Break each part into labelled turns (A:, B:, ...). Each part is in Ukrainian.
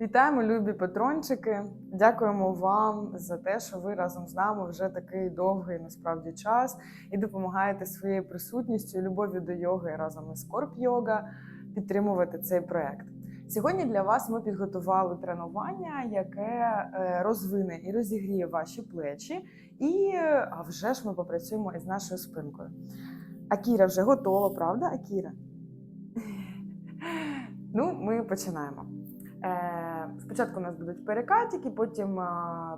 A: Вітаємо, любі патрончики. Дякуємо вам за те, що ви разом з нами вже такий довгий насправді час і допомагаєте своєю присутністю і любов'ю до йоги разом із Корп Йога підтримувати цей проект. Сьогодні для вас ми підготували тренування, яке е, розвине і розігріє ваші плечі. І е, а вже ж ми попрацюємо із нашою спинкою. Акіра вже готова, правда, Акіра? Ну, ми починаємо. Е, Спочатку у нас будуть перекатики, потім е,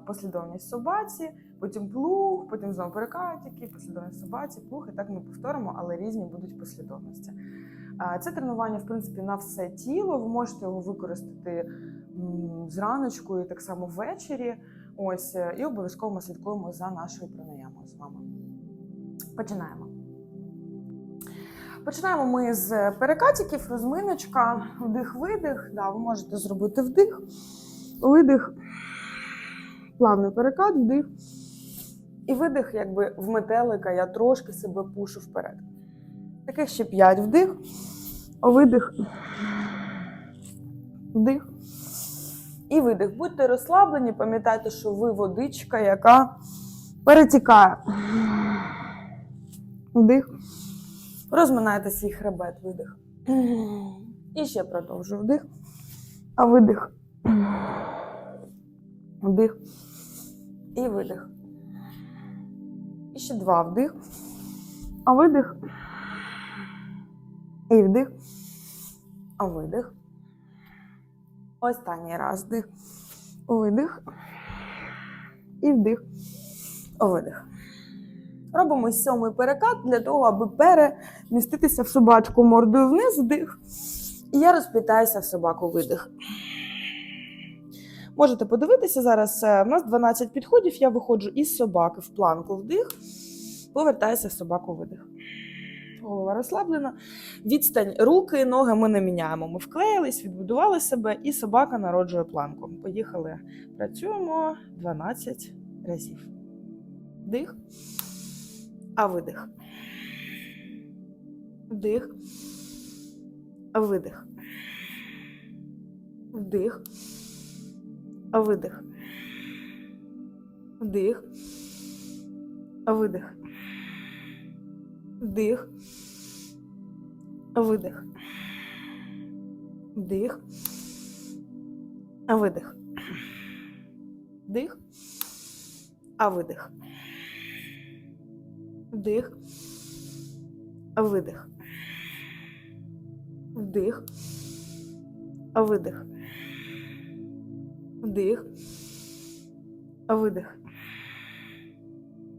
A: послідовність собаці, потім плуг, потім знову перекатики, послідовність собаці, плуг. І так ми повторимо, але різні будуть послідовності. Е, Це тренування, в принципі, на все тіло. Ви можете його використати зраночку і так само ввечері. Ось, і обов'язково ми слідкуємо за нашою пранаямою з вами. Починаємо. Починаємо ми з перекатиків, розминочка, вдих-видих. Да, ви можете зробити вдих, видих, плавний перекат, вдих. І видих, якби в метелика, я трошки себе пушу вперед. Таких ще 5 вдих, видих, вдих. І видих. Будьте розслаблені, пам'ятайте, що ви водичка, яка перетікає. Вдих. Розминайте свій хребет, видих. І ще продовжую вдих. А видих. Вдих. І видих. І ще два вдих. А видих. І вдих. А видих. Останній раз вдих. Видих. І вдих. Видих. Робимо сьомий перекат для того, аби переміститися в собачку мордою вниз, вдих. І я розплітаюся в собаку видих. Можете подивитися зараз. е, У нас 12 підходів. Я виходжу із собаки в планку вдих, повертаюся в собаку видих. Голова розслаблена. Відстань руки, ноги ми не міняємо. Ми вклеїлись, відбудували себе, і собака народжує планку. Поїхали. Працюємо 12 разів. Вдих. А видих. Вдих. Видих. Вдих. Видих. Вдих. Видих. Вдих. Видих. Вдих. Видих. Вдих. А видих. Вдих. Видих. Вдих. Видих. Вдих. Видих.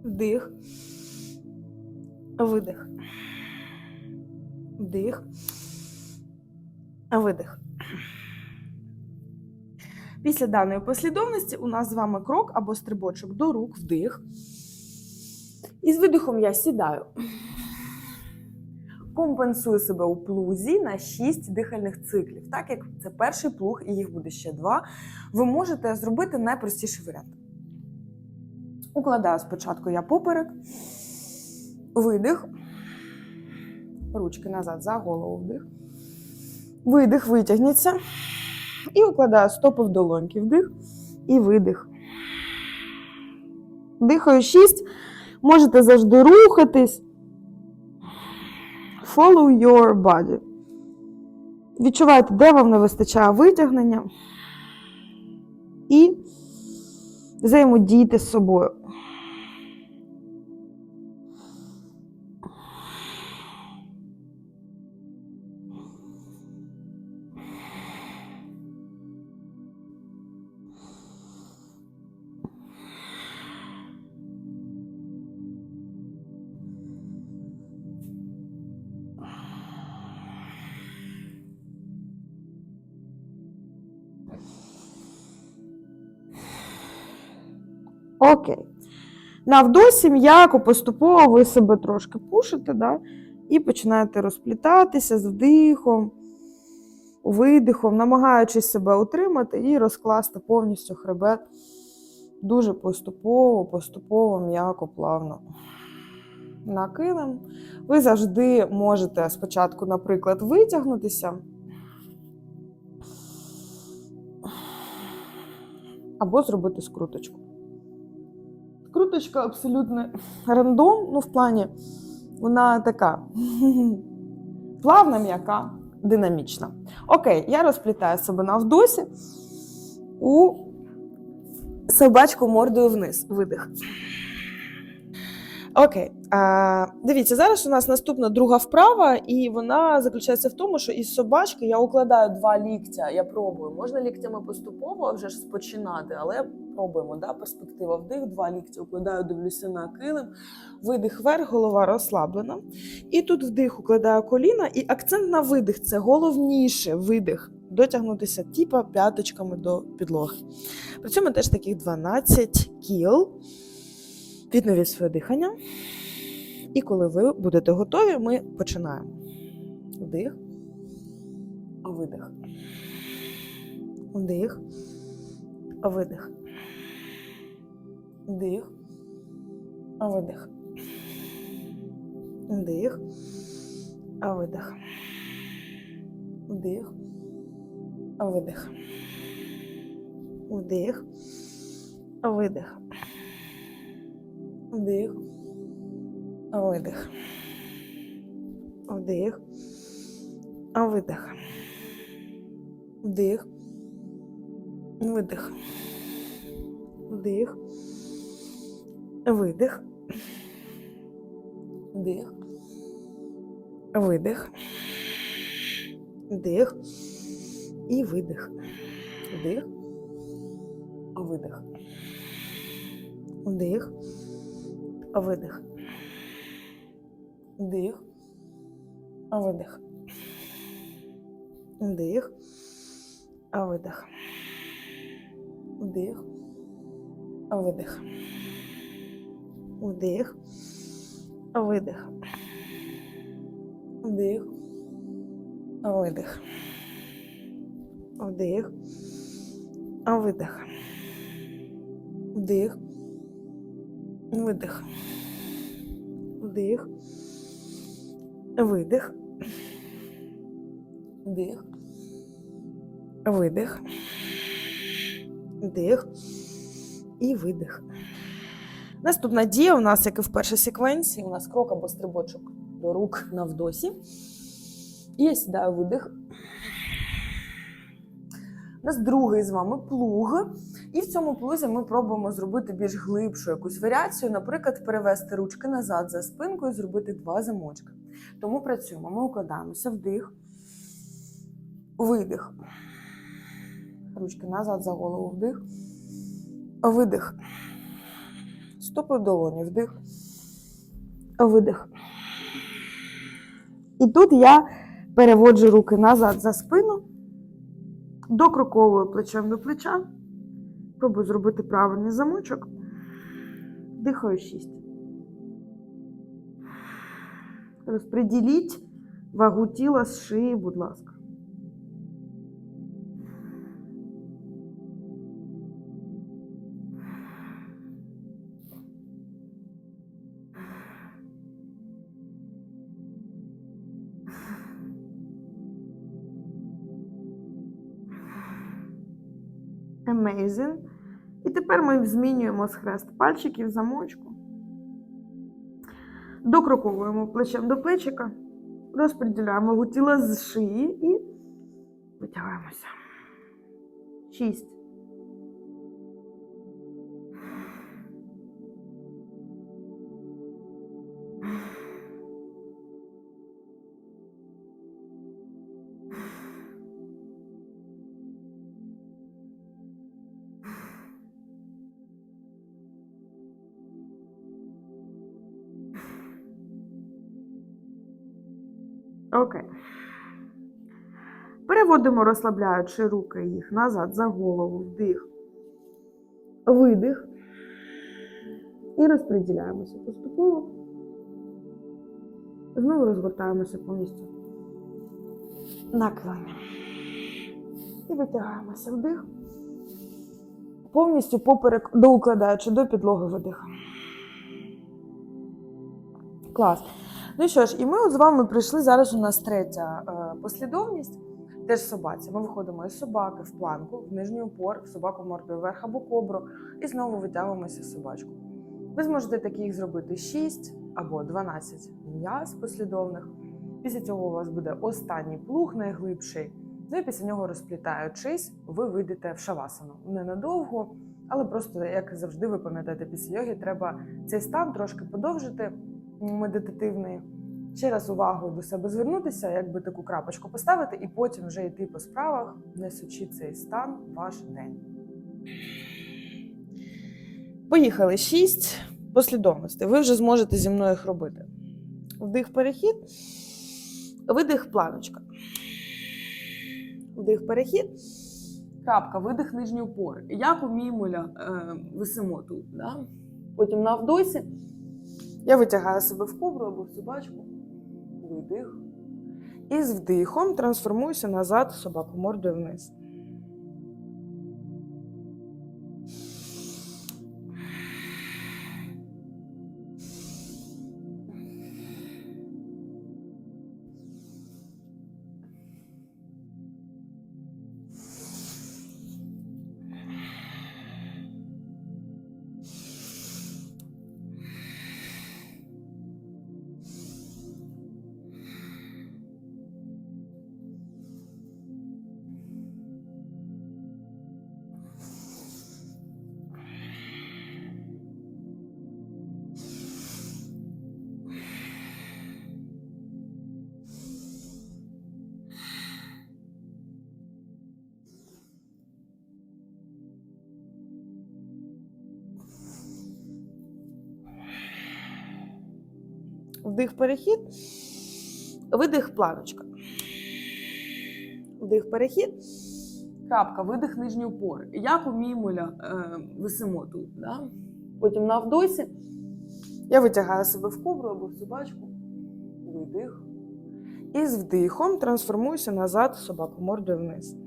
A: Вдих. Видих. Вдих. Видих. Після даної послідовності у нас з вами крок або стрибочок до рук, вдих. І з видихом я сідаю. Компенсую себе у плузі на 6 дихальних циклів. Так як це перший плуг, і їх буде ще два, ви можете зробити найпростіший варіант. Укладаю спочатку я поперек, видих, ручки назад за голову вдих. Видих, витягніться. І укладаю стопи в долоньки. Вдих і видих. Дихаю 6. Можете завжди рухатись. Follow your body. Відчувайте, де вам не вистачає витягнення. І взаємодійте з собою. Окей. На вдосі м'яко, поступово ви себе трошки пушите, да? і починаєте розплітатися з вдихом, видихом, намагаючись себе утримати і розкласти повністю хребет дуже поступово, поступово, м'яко, плавно. На килим. Ви завжди можете спочатку, наприклад, витягнутися. або зробити скруточку. Скруточка абсолютно рандом, ну, в плані, вона така плавна, м'яка, динамічна. Окей, я розплітаю себе на вдосі у собачку мордою вниз. Видих. Окей. А, дивіться, зараз у нас наступна друга вправа, і вона заключається в тому, що із собачки я укладаю два ліктя. Я пробую. Можна ліктями поступово вже ж спочинати, але пробуємо. Да? Перспектива вдих, два ліктя укладаю, дивлюся на килим, видих вверх, голова розслаблена. І тут вдих укладаю коліна, і акцент на видих це головніше видих. Дотягнутися типа п'яточками до підлоги. При цьому теж таких 12 кіл. Відновіть своє дихання. І коли ви будете готові, ми починаємо. Вдих. Видих. Вдих. Видих. Вдих. Видих. Вдих. Видих. Вдих. Видих. Вдих. Видих. Вдих. Видих. Вдих. Видих. Вдих. Видих. Вдих. Видих. Вдих. Видих. Вдих. І видих. Вдих. Видих. Вдих. Видих. Вдих. Видих. Вдих. Видих. Вдих. Видих. Вдих. Видих. Вдих. Видих. Вдих. Видих. Вдих. Видих. Вдих. Видих. Вдих. Видих. Вдих. І видих. Наступна дія у нас, як і в першій секвенції, у нас крок або стрибочок до рук на вдосі. І я сідаю видих. У нас другий з вами плуг. І в цьому плузі ми пробуємо зробити більш глибшу якусь варіацію, наприклад, перевести ручки назад за спинкою, зробити два замочки. Тому працюємо. Ми укладаємося вдих, видих. Ручки назад за голову вдих. Видих. Стопи в долоні, вдих. Видих. І тут я переводжу руки назад за спину, докроковую плечем до плеча. Пробую зробити правильний замочок. Дихаю шість. Розпреділіть вагу тіла з шиї, будь ласка. Amazing. І тепер ми змінюємо схрест пальчиків замочку. Докроковуємо плечем до плечика, розподіляємо тіло з шиї і витягаємося. Шість. Окей. Переводимо, розслабляючи руки їх назад за голову, вдих, видих. І розподіляємося поступово. Знову розгортаємося повністю. Наклоні. І витягаємося вдих. Повністю поперек доукладаючи до підлоги видих. Клас. Ну що ж, і ми от з вами прийшли зараз. У нас третя е, послідовність. Теж собаці. Ми виходимо із собаки в планку, в нижній упор, в собаку мордою вверх або кобру, і знову витягуємося в собачку. Ви зможете таких зробити 6 або 12 м'яз послідовних. Після цього у вас буде останній плуг, найглибший. Ну і після нього розплітаючись, ви вийдете в шавасану. Ненадовго, але просто, як завжди, ви пам'ятаєте, після йоги треба цей стан трошки подовжити медитативний. Ще раз увагу до себе звернутися, якби таку крапочку поставити, і потім вже йти по справах, несучи цей стан ваш день. Поїхали шість послідовностей. Ви вже зможете зі мною їх робити. Вдих перехід, видих планочка. Вдих перехід, крапка, видих нижній упор. Як у мімуля е, висимо тут. Да? Потім на вдосі я витягаю себе в кобру або в собачку. Видих. І з вдихом трансформуюся назад собаку мордою вниз. Вдих перехід, видих планочка. Вдих перехід, крапка, видих нижній упор. Як у мімуля е, висимо тут. Да? Потім на вдосі я витягаю себе в кобру або в собачку. Видих. І з вдихом трансформуюся назад собаку мордою вниз.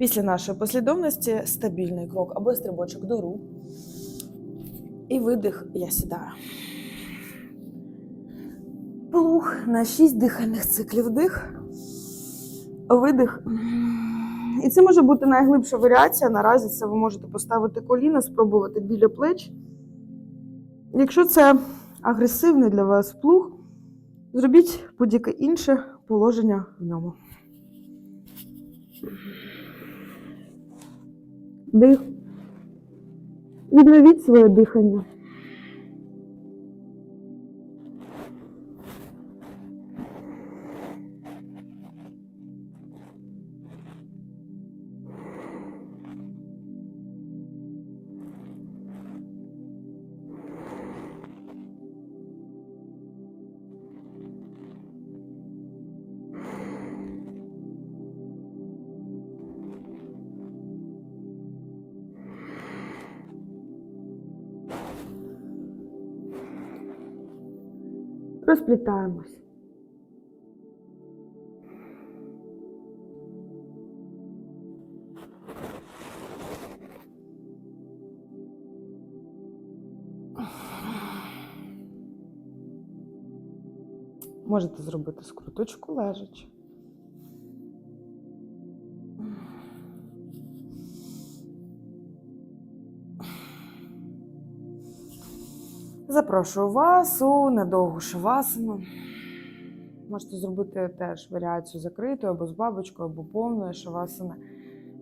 A: Після нашої послідовності стабільний крок або стрибочок до рук. І видих, я сідаю. Плуг на 6 дихальних циклів. Вдих, видих. І це може бути найглибша варіація. Наразі це ви можете поставити коліна, спробувати біля плеч. Якщо це агресивний для вас плуг, зробіть будь-яке інше положення в ньому. Дих. Відновіть своє дихання. Розплітаємось. Можете зробити скруточку лежачи. Запрошую вас у недовгу шавасану. Можете зробити теж варіацію закритою або з бабочкою, або повною шавасани.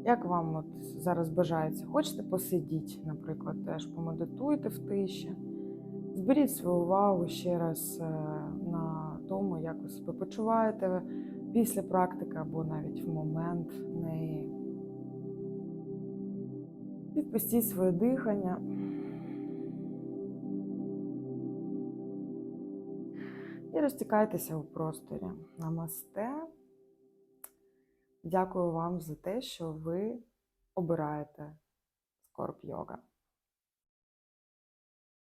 A: Як вам от зараз бажається? Хочете посидіть, наприклад, теж помедитуйте в тиші, Зберіть свою увагу ще раз е, на тому, як ви себе почуваєте після практики або навіть в момент неї. Відпустіть своє дихання. І розтікайтеся у просторі. Намасте. Дякую вам за те, що ви обираєте скорб йога.